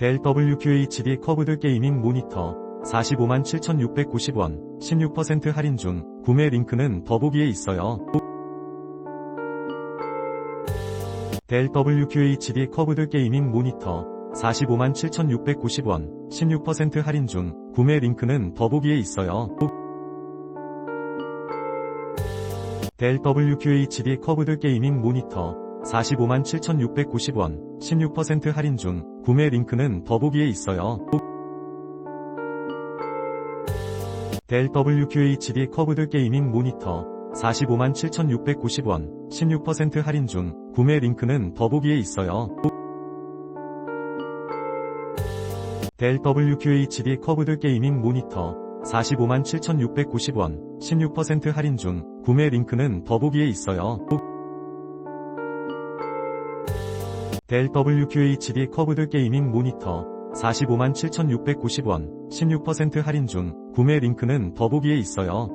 델 WQHD 커브드 게이밍 모니터 45만 7,690원 16% 할인 중 구매 링크는 더보기에 있어요. 델 WQHD 커브드 게이밍 모니터 45만 7,690원 16% 할인 중 구매 링크는 더보기에 있어요. 델 WQHD 커브드 게이밍 모니터 45만 7,690원 16% 할인 중 구매 링크는 더보기에 있어요. 델 WQHD 커브드 게이밍 모니터 45만 7,690원 16% 할인 중 구매 링크는 더보기에 있어요. 델 WQHD 커브드 게이밍 모니터 45만 7,690원 16% 할인 중 구매 링크는 더보기에 있어요. 델 WQHD 커브드 게이밍 모니터 45만 7,690원 16% 할인 중 구매 링크는 더보기에 있어요.